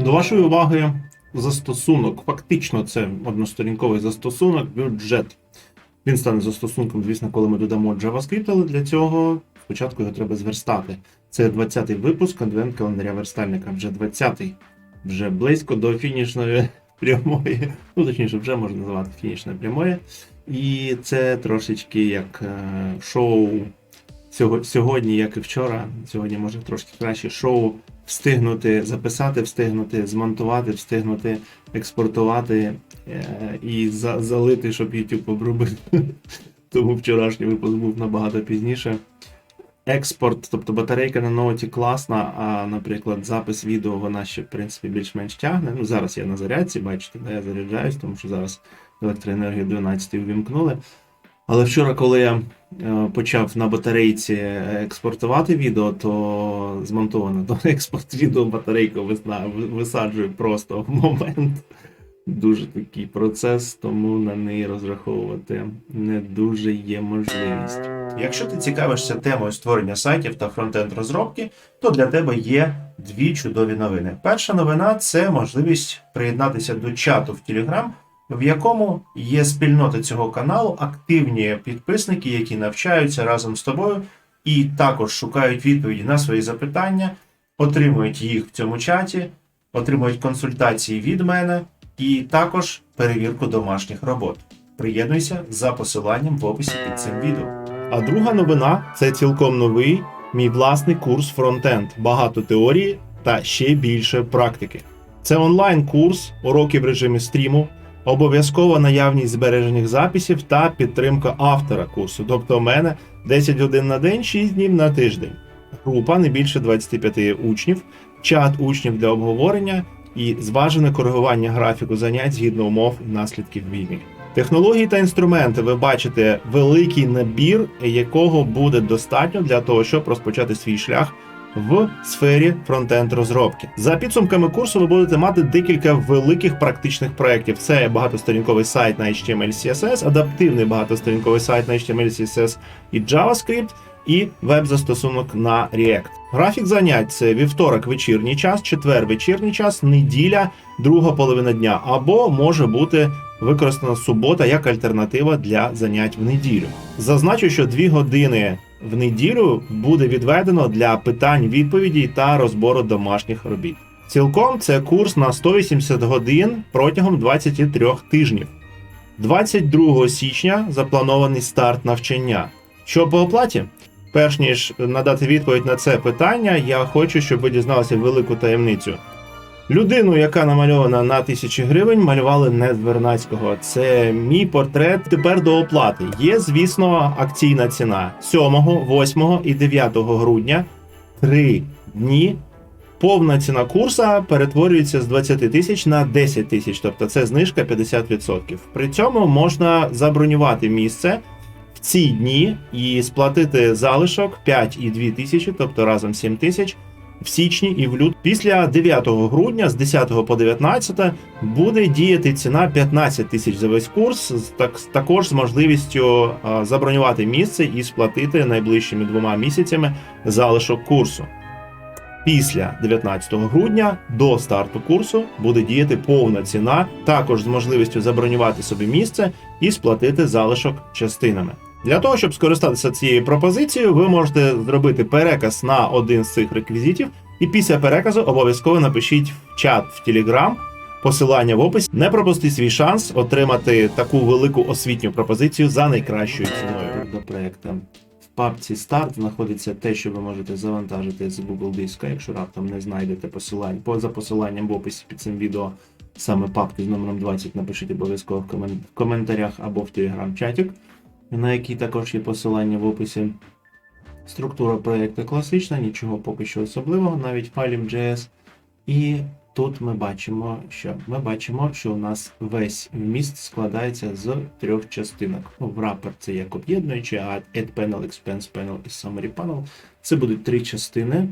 До вашої уваги застосунок. Фактично, це односторінковий застосунок, бюджет. Він стане застосунком, звісно, коли ми додамо JavaScript, але для цього спочатку його треба зверстати. Це 20-й випуск адвент календаря верстальника. Вже 20-й, вже близько до фінішної прямої. Ну, точніше, вже можна називати фінішною прямої. І це трошечки як е, шоу сьогодні, як і вчора. Сьогодні може трошки краще шоу встигнути записати, встигнути змонтувати, встигнути експортувати е, і за- залити, щоб YouTube обробив. Тому вчорашній випуск був набагато пізніше. Експорт, тобто батарейка на ноуті класна, а, наприклад, запис відео вона ще, в принципі, більш-менш тягне. Ну, зараз я на зарядці, бачите, де я заряджаюсь, тому що зараз електроенергію 12 увімкнули. Але вчора, коли я е, почав на батарейці експортувати відео, то змонтовано то експорт відео батарейку висаджую просто в момент. Дуже такий процес, тому на неї розраховувати не дуже є можливість. Якщо ти цікавишся темою створення сайтів та фронтенд розробки, то для тебе є дві чудові новини. Перша новина це можливість приєднатися до чату в Telegram, в якому є спільнота цього каналу, активні підписники, які навчаються разом з тобою і також шукають відповіді на свої запитання, отримують їх в цьому чаті, отримують консультації від мене і також перевірку домашніх робот. Приєднуйся за посиланням в описі під цим відео. А друга новина це цілком новий мій власний курс фронтенд. Багато теорії та ще більше практики. Це онлайн-курс, уроки в режимі стріму, обов'язкова наявність збережених записів та підтримка автора курсу. Тобто, у мене 10 годин на день, 6 днів на тиждень. Група не більше 25 учнів, чат учнів для обговорення і зважене коригування графіку занять згідно умов і наслідків війни. Технології та інструменти ви бачите великий набір, якого буде достатньо для того, щоб розпочати свій шлях в сфері фронтенд розробки. За підсумками курсу ви будете мати декілька великих практичних проєктів. Це багатосторінковий сайт на HTML CSS, адаптивний багатосторінковий сайт на HTML CSS і JavaScript, і веб-застосунок на React. Графік занять це вівторок вечірній час, четвер вечірній час, неділя, друга половина дня, або може бути використана субота як альтернатива для занять в неділю. Зазначу, що дві години в неділю буде відведено для питань, відповідей та розбору домашніх робіт. Цілком це курс на 180 годин протягом 23 тижнів. 22 січня запланований старт навчання. Що по оплаті? Перш ніж надати відповідь на це питання, я хочу, щоб ви дізналися велику таємницю. Людину, яка намальована на тисячі гривень, малювали не з Вернацького. Це мій портрет тепер до оплати. Є, звісно, акційна ціна 7, 8 і 9 грудня. Три дні. Повна ціна курса перетворюється з 20 тисяч на 10 тисяч, тобто це знижка 50%. При цьому можна забронювати місце в ці дні і сплатити залишок 5,2 тисячі, тобто разом 7 тисяч в січні і в лют. Після 9 грудня з 10 по 19 буде діяти ціна 15 тисяч за весь курс, так, також з можливістю забронювати місце і сплатити найближчими двома місяцями залишок курсу. Після 19 грудня до старту курсу буде діяти повна ціна, також з можливістю забронювати собі місце і сплатити залишок частинами. Для того, щоб скористатися цією пропозицією, ви можете зробити переказ на один з цих реквізитів, і після переказу обов'язково напишіть в чат в Telegram посилання в описі. Не пропустіть свій шанс отримати таку велику освітню пропозицію за найкращою ціною. До проекту. В папці старт знаходиться те, що ви можете завантажити з Google диска, якщо раптом не знайдете посилань. Поза посиланням в описі під цим відео саме папки з номером 20 напишіть обов'язково в коментарях або в телеграм-чатік, на який також є посилання в описі. Структура проєкту класична, нічого поки що особливого, навіть файлів JS. І тут ми бачимо, що ми бачимо, що у нас весь вміст складається з трьох частинок. Wrapper це як об'єднуючий, а add panel, expense panel і summary panel це будуть три частини.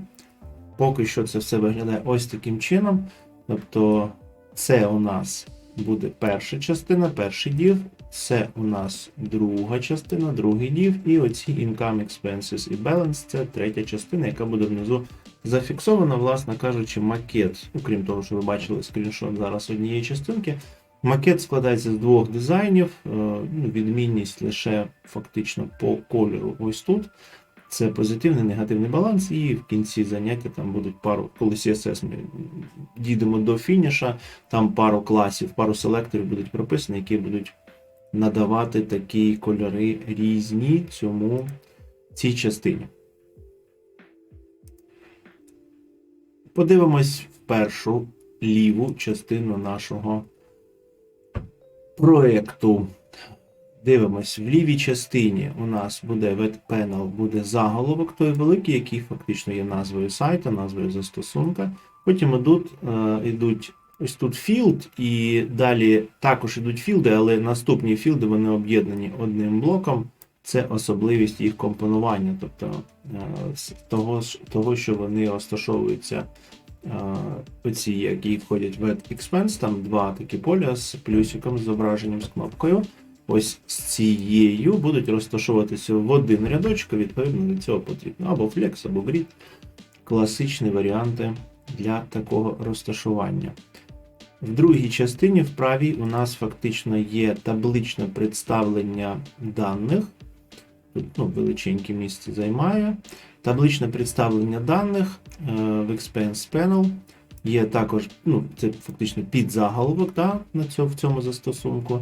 Поки що це все виглядає ось таким чином. Тобто, це у нас буде перша частина, перший дів, це у нас друга частина, другий дів, і оці income expenses і balance це третя частина, яка буде внизу зафіксована, власне кажучи, макет. Окрім того, що ви бачили скріншот зараз однієї частинки. Макет складається з двох дизайнів, е, ну, відмінність лише фактично по кольору. Ось тут. Це позитивний, негативний баланс, і в кінці заняття там будуть пару, коли CSS ми дійдемо до фініша, там пару класів, пару селекторів будуть прописані, які будуть надавати такі кольори різні цьому цій частині. Подивимось в першу ліву частину нашого проєкту. Дивимось, в лівій частині у нас буде panel, буде заголовок той великий, який фактично є назвою сайту, назвою застосунка. Потім ідуть, е, ідуть ось тут філд, і далі також ідуть філди, але наступні філди вони об'єднані одним блоком. Це особливість їх компонування, тобто е, того, того, що вони розташовуються. е, Оці, які входять в Expense, там два такі поля з плюсиком, з зображенням з кнопкою. Ось з цією будуть розташовуватися в один рядочок, відповідно до цього потрібно або Flex, або Grid. Класичні варіанти для такого розташування. В другій частині в правій у нас фактично є табличне представлення даних. Тут ну, величеньке місце займає. Табличне представлення даних е, в Expense Panel. Є також, ну, це фактично підзаголовок да, на цьому, в цьому застосунку.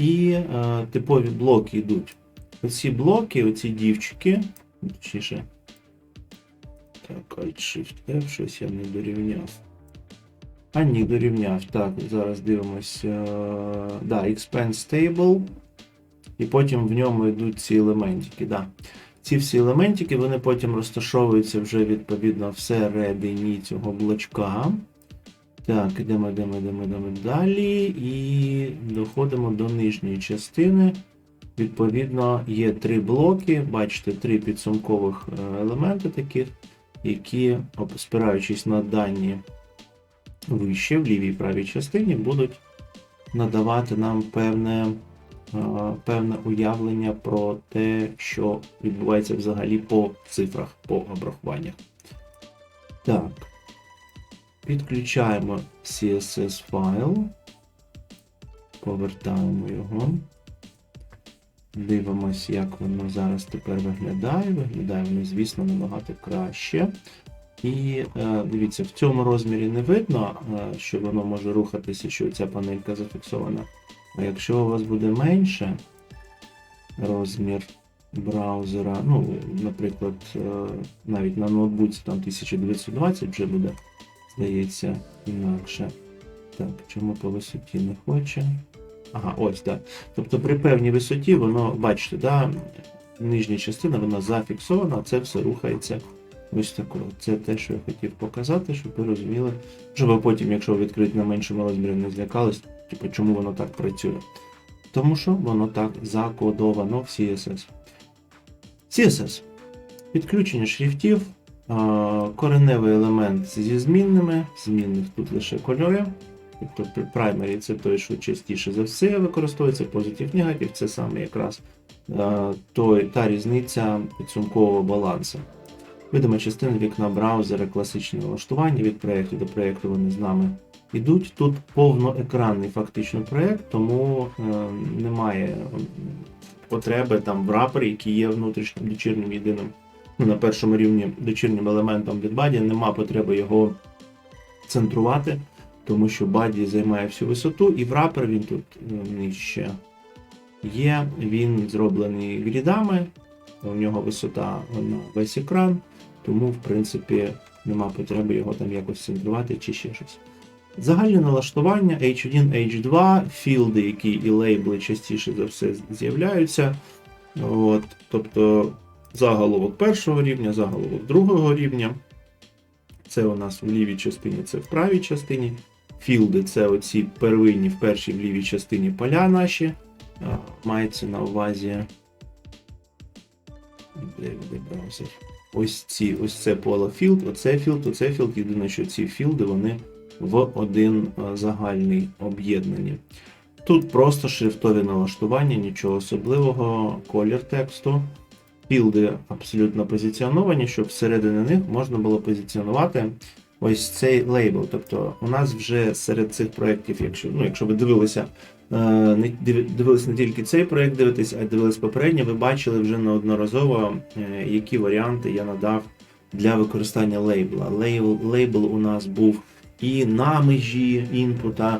І е, типові блоки йдуть. Оці блоки, оці дівчики, точніше. Так, Alt-Shift F, щось я не дорівняв. А ні, дорівняв. Так, зараз дивимося. Е, да, Expense Table. І потім в ньому йдуть ці елементики. Да. Ці всі елементики вони потім розташовуються вже відповідно всередині цього блочка. Так, йдемо, йдемо, йдемо, йдемо далі. І доходимо до нижньої частини. Відповідно, є три блоки, бачите, три підсумкових е, елементи таких, які, спираючись на дані вище, в лівій і правій частині, будуть надавати нам певне, е, певне уявлення про те, що відбувається взагалі по цифрах, по обрахуваннях. Так. Підключаємо CSS файл, повертаємо його. Дивимось, як воно зараз тепер виглядає. Виглядає воно, звісно, набагато краще. І е, дивіться, в цьому розмірі не видно, е, що воно може рухатися, що ця панелька зафіксована. А якщо у вас буде менше розмір браузера, ну, наприклад, е, навіть на ноутбуці там 1920 вже буде, здається, інакше. Так, чому по висоті не хоче? Ага, ось, так. Тобто при певній висоті воно, бачите, да, нижня частина вона зафіксована, а це все рухається ось такого. Це те, що я хотів показати, щоб ви розуміли, щоб потім, якщо ви відкриєте на меншому розмірі, не злякались, типу, чому воно так працює. Тому що воно так закодовано в CSS. CSS. Підключення шрифтів, кореневий елемент зі змінними, змінних тут лише кольори. Тобто primary це той, що частіше за все використовується, позитив негатив це саме якраз той, та різниця підсумкового балансу. Видима частина вікна браузера, класичні налаштування від проєкту до проєкту вони з нами йдуть. Тут повноекранний фактично проєкт, тому е, немає потреби там в рапері, який є внутрішнім дочірнім єдиним. Ну, на першому рівні дочірнім елементом від баді, нема потреби його центрувати, тому що баді займає всю висоту, і в рапер він тут е, нижче є. Він зроблений грідами, у нього висота на весь екран, тому, в принципі, нема потреби його там якось центрувати чи ще щось. Загальне налаштування H1, H2, філди, які і лейбли частіше за все з'являються. Тобто заголовок першого рівня, заголовок другого рівня. це у нас в лівій частині, це в правій частині. Філди це оці первинні в першій в лівій частині поля наші. Мається на увазі. Ось ці, ось це поле філд, оце філд, оце філд. Єдине, що ці філди вони в один загальний об'єднані. Тут просто шрифтові налаштування, нічого особливого, колір тексту. Філди абсолютно позиціоновані, щоб всередині них можна було позиціонувати ось цей лейбл. Тобто у нас вже серед цих проєктів, якщо, ну, якщо ви дивилися, е, не дивилися не тільки цей проєкт дивитись, а й дивились попередньо, ви бачили вже неодноразово, е, які варіанти я надав для використання лейбла. Лейбл, лейбл у нас був і на межі інпута,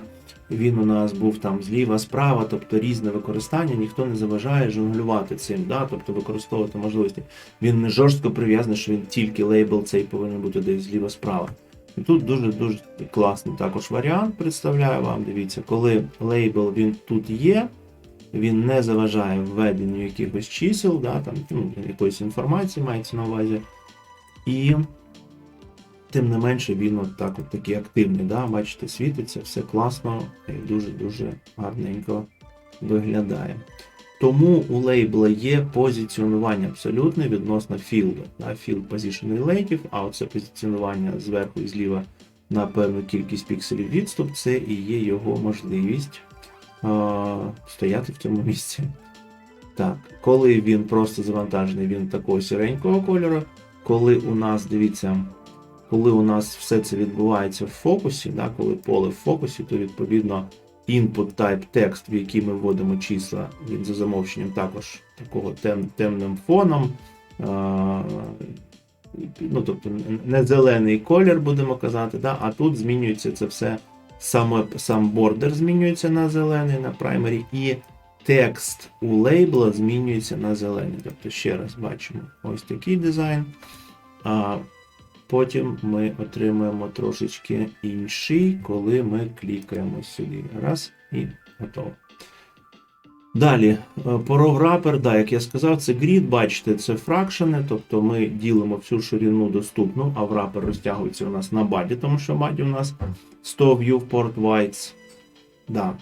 він у нас був там зліва, справа, тобто різне використання, ніхто не заважає жонглювати цим, да? тобто використовувати можливості. Він не жорстко прив'язаний, що він тільки лейбл цей повинен бути десь зліва справа. І тут дуже-дуже класний також варіант представляю вам. Дивіться, коли лейбл він тут є, він не заважає введенню якихось чисел, да, там, ну, якоїсь інформації мається на увазі. І тим не менше він от так от такий активний. Да? Бачите, світиться, все класно і дуже-дуже гарненько виглядає. Тому у лейбла є позиціонування абсолютне відносно філду. Field Position Relative, а оце позиціонування зверху і зліва на певну кількість пікселів відступ, це і є його можливість а, стояти в цьому місці. Так, коли він просто завантажений, він такого сіренького кольору. Коли у нас, дивіться, коли у нас все це відбувається в фокусі, да, коли поле в фокусі, то відповідно input type текст, в який ми вводимо числа, він за замовченням також такого тем, темним фоном. А, ну, тобто не зелений колір, будемо казати, да, а тут змінюється це все. Саме, сам бордер змінюється на зелений, на праймері, і текст у лейбла змінюється на зелений. Тобто, ще раз бачимо ось такий дизайн. Потім ми отримуємо трошечки інший, коли ми клікаємо сюди. Раз і готово. Далі, е, порог рапер, да, як я сказав, це grid, бачите, це фракшени, тобто ми ділимо всю ширину доступну, а в рапер розтягується у нас на баді, тому що баді у нас 100 viewport whites. Да,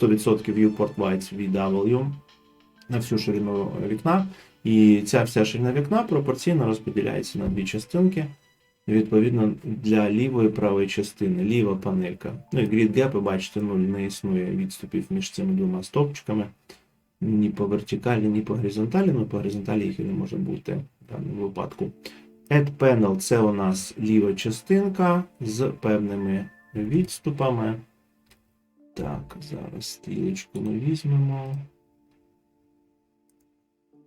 100% viewport whites VW на всю ширину вікна. І ця вся ширина вікна пропорційно розподіляється на дві частинки. Відповідно, для лівої і правої частини ліва панелька. Ну і grid gap, ви бачите, нуль не існує відступів між цими двома стовпчиками. Ні по вертикалі, ні по горизонталі. Ну, по горизонталі їх і не може бути в даному випадку. Add panel це у нас ліва частинка з певними відступами. Так, зараз стрілочку ми візьмемо.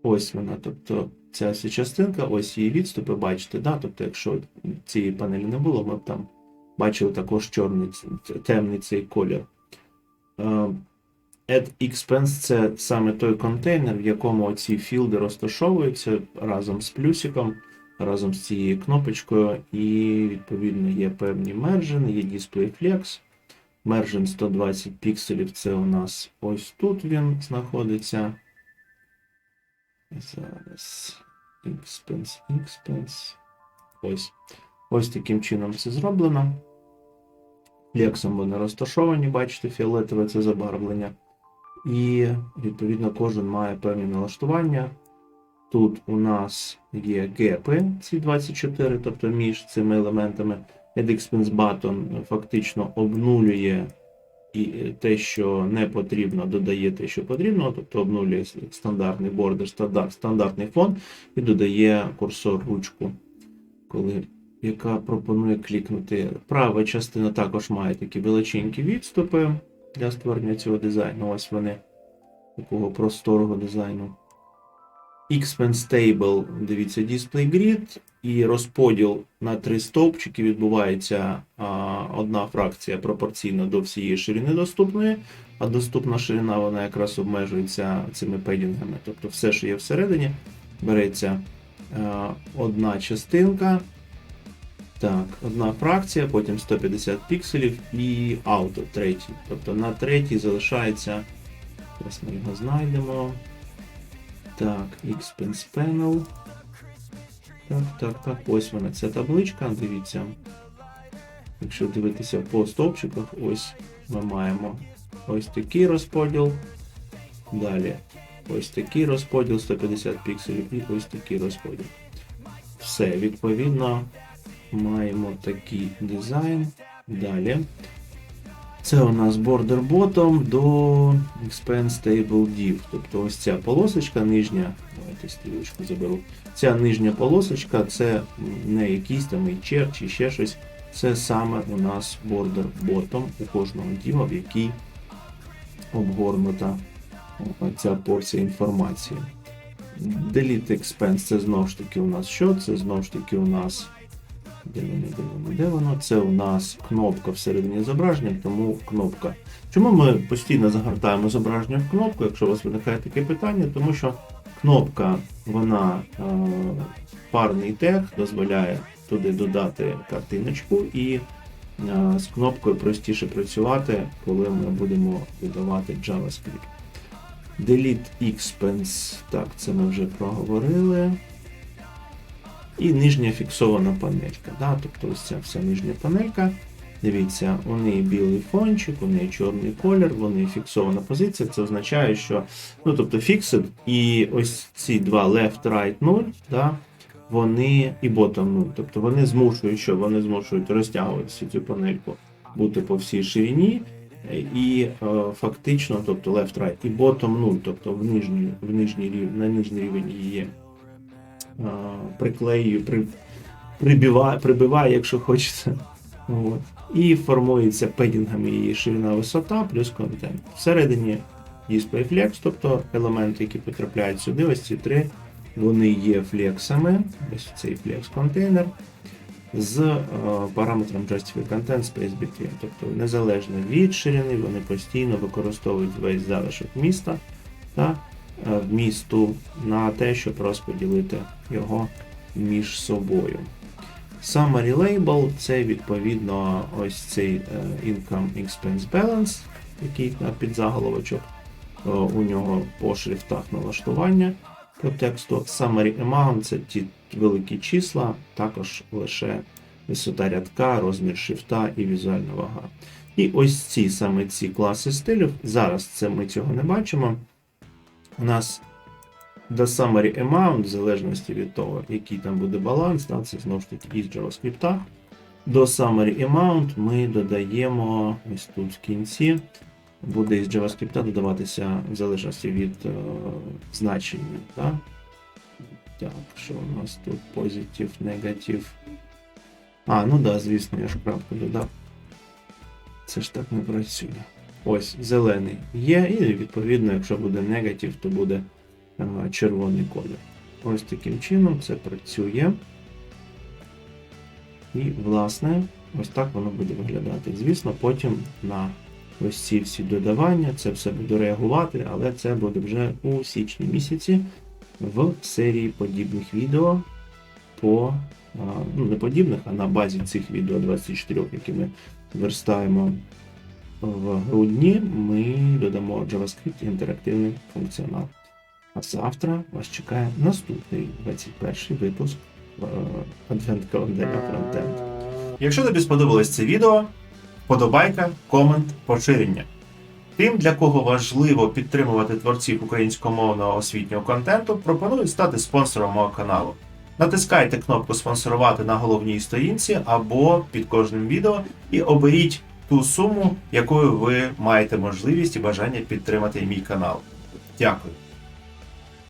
Ось вона, тобто ця частинка, ось її відступи, бачите, да? тобто, якщо цієї панелі не було, ми б там бачили також чорний, темний цей колір. Е, Add expense це саме той контейнер, в якому ці філди розташовуються разом з плюсиком, разом з цією кнопочкою, і відповідно є певні мержини, є Display Flex. Мержин 120 пікселів це у нас ось тут він знаходиться. Зараз. Expense, expense. Ось. Ось таким чином це зроблено. Флексом вони розташовані, бачите, фіолетове це забарвлення. І, відповідно, кожен має певні налаштування. Тут у нас є гепи, ці 24, тобто між цими елементами. Add Expense Button фактично обнулює і те, що не потрібно, додає те, що потрібно, тобто обнулює стандартний бордер, стандарт, стандартний фон і додає курсор ручку, коли, яка пропонує клікнути. Права частина також має такі величенькі відступи для створення цього дизайну. Ось вони такого просторого дизайну. Expense Table, дивіться, Display Grid, і розподіл на три стовпчики відбувається а, одна фракція пропорційно до всієї ширини доступної, а доступна ширина вона якраз обмежується цими педінгами. Тобто все, що є всередині, береться а, одна частинка. Так, одна фракція, потім 150 пікселів і ауто третій. Тобто на третій залишається. Зараз ми його знайдемо. Так, Expense Panel. Так, так, так, ось вона ця табличка, дивіться. Якщо дивитися по стовпчиках, ось ми маємо ось такий розподіл. Далі ось такий розподіл 150 пікселів і ось такий розподіл. Все, відповідно, маємо такий дизайн. Далі. Це у нас border bottom до Expand Stable Div. Тобто ось ця полосочка нижня. Давайте стрілочку заберу. Ця нижня полосочка це не якийсь там HR чи ще щось. Це саме у нас border bottom у кожного діва, в який обгорнута ця порція інформації. Delete Expense це знову ж таки у нас що? Це знову ж таки у нас. Де воно, де воно, де воно? Це у нас кнопка всередині зображення, тому кнопка. Чому ми постійно загортаємо зображення в кнопку, якщо у вас виникає таке питання? Тому що кнопка, вона е, парний тег, дозволяє туди додати картиночку, і е, з кнопкою простіше працювати, коли ми будемо видавати JavaScript. Delete Expense, так, це ми вже проговорили. І нижня фіксована панелька. Да? Тобто ось ця вся нижня панелька. Дивіться, у неї білий фончик, у неї чорний колір, у неї фіксована позиція. Це означає, що ну, тобто fixed і ось ці два left, right, 0, да? вони і bottom 0. Тобто вони змушують, що вони змушують розтягувати цю панельку, бути по всій ширині. І е, фактично, тобто left, right, і bottom 0, тобто в нижній, в нижній на нижній рівень її е, приклеюю, при, прибиває, прибиває, якщо хочеться. От. І формується педінгами її ширина висота плюс контент. Всередині DisplayFlex, тобто елементи, які потрапляють сюди, ось ці три, вони є флексами. Ось цей флекс контейнер з е, параметром Justify Content Space Between. Тобто незалежно від ширини, вони постійно використовують весь залишок міста та вмісту на те, щоб розподілити його між собою. Summary Label це відповідно ось цей е, Income Expense Balance, який на підзаголовочок. Е, У нього по шрифтах налаштування по тексту. Summary Amount це ті великі числа, також лише висота рядка, розмір шрифта і візуальна вага. І ось ці саме ці класи стилів. Зараз це ми цього не бачимо. У нас до summary amount, в залежності від того, який там буде баланс, да, це знову ж таки із JavaScript. До summary amount ми додаємо ось тут в кінці. Буде із JavaScript додаватися в залежності від е, значення. Да? Так, що у нас тут positive, negative. А, ну да, звісно, я ж крапку додав. Це ж так не працює. Ось, зелений є, і відповідно, якщо буде негатив, то буде е, червоний колір. Ось таким чином це працює. І, власне, ось так воно буде виглядати. Звісно, потім на ось ці всі додавання, це все буде реагувати, але це буде вже у січні місяці в серії подібних відео по ну, не подібних, а на базі цих відео 24, які ми верстаємо в грудні, ми додамо JavaScript інтерактивний функціонал. А завтра вас чекає наступний 21 випуск е, адвент-календаря фронтенд. Якщо тобі сподобалось це відео, вподобайка, комент, поширення. Тим, для кого важливо підтримувати творців українськомовного освітнього контенту, пропоную стати спонсором мого каналу. Натискайте кнопку спонсорувати на головній сторінці або під кожним відео і оберіть ту суму, якою ви маєте можливість і бажання підтримати мій канал. Дякую.